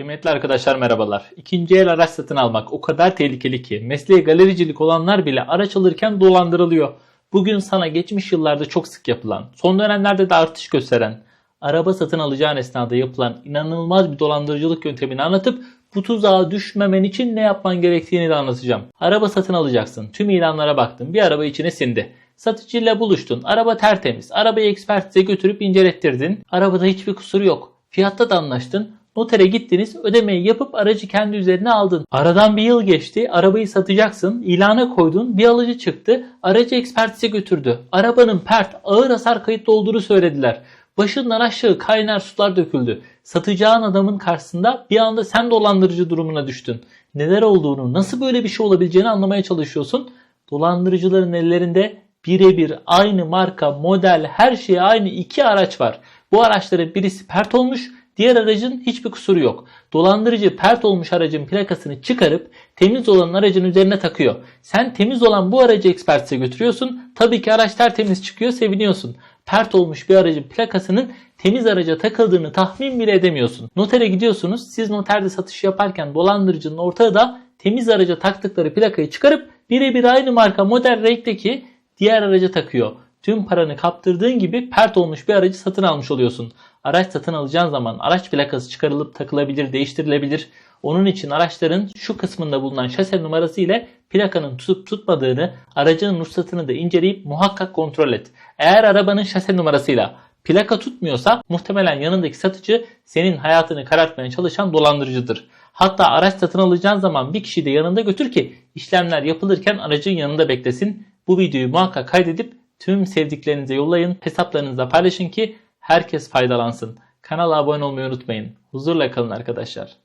Kıymetli arkadaşlar merhabalar. İkinci el araç satın almak o kadar tehlikeli ki mesleği galericilik olanlar bile araç alırken dolandırılıyor. Bugün sana geçmiş yıllarda çok sık yapılan, son dönemlerde de artış gösteren, araba satın alacağın esnada yapılan inanılmaz bir dolandırıcılık yöntemini anlatıp bu tuzağa düşmemen için ne yapman gerektiğini de anlatacağım. Araba satın alacaksın. Tüm ilanlara baktın. Bir araba içine sindi. Satıcıyla buluştun. Araba tertemiz. Arabayı ekspertize götürüp incelettirdin. Arabada hiçbir kusuru yok. Fiyatta da anlaştın. Notere gittiniz, ödemeyi yapıp aracı kendi üzerine aldın. Aradan bir yıl geçti, arabayı satacaksın, ilana koydun, bir alıcı çıktı, aracı ekspertize götürdü. Arabanın pert, ağır hasar kayıtlı olduğunu söylediler. Başından aşağı kaynar sular döküldü. Satacağın adamın karşısında bir anda sen dolandırıcı durumuna düştün. Neler olduğunu, nasıl böyle bir şey olabileceğini anlamaya çalışıyorsun. Dolandırıcıların ellerinde birebir aynı marka, model, her şey aynı iki araç var. Bu araçların birisi pert olmuş, Diğer aracın hiçbir kusuru yok. Dolandırıcı pert olmuş aracın plakasını çıkarıp temiz olan aracın üzerine takıyor. Sen temiz olan bu aracı ekspertize götürüyorsun. Tabii ki araç tertemiz çıkıyor seviniyorsun. Pert olmuş bir aracın plakasının temiz araca takıldığını tahmin bile edemiyorsun. Notere gidiyorsunuz. Siz noterde satış yaparken dolandırıcının ortada temiz araca taktıkları plakayı çıkarıp birebir aynı marka model renkteki diğer araca takıyor tüm paranı kaptırdığın gibi pert olmuş bir aracı satın almış oluyorsun. Araç satın alacağın zaman araç plakası çıkarılıp takılabilir, değiştirilebilir. Onun için araçların şu kısmında bulunan şase numarası ile plakanın tutup tutmadığını, aracının ruhsatını da inceleyip muhakkak kontrol et. Eğer arabanın şase numarasıyla plaka tutmuyorsa muhtemelen yanındaki satıcı senin hayatını karartmaya çalışan dolandırıcıdır. Hatta araç satın alacağın zaman bir kişi de yanında götür ki işlemler yapılırken aracın yanında beklesin. Bu videoyu muhakkak kaydedip Tüm sevdiklerinize yollayın, hesaplarınızda paylaşın ki herkes faydalansın. Kanala abone olmayı unutmayın. Huzurla kalın arkadaşlar.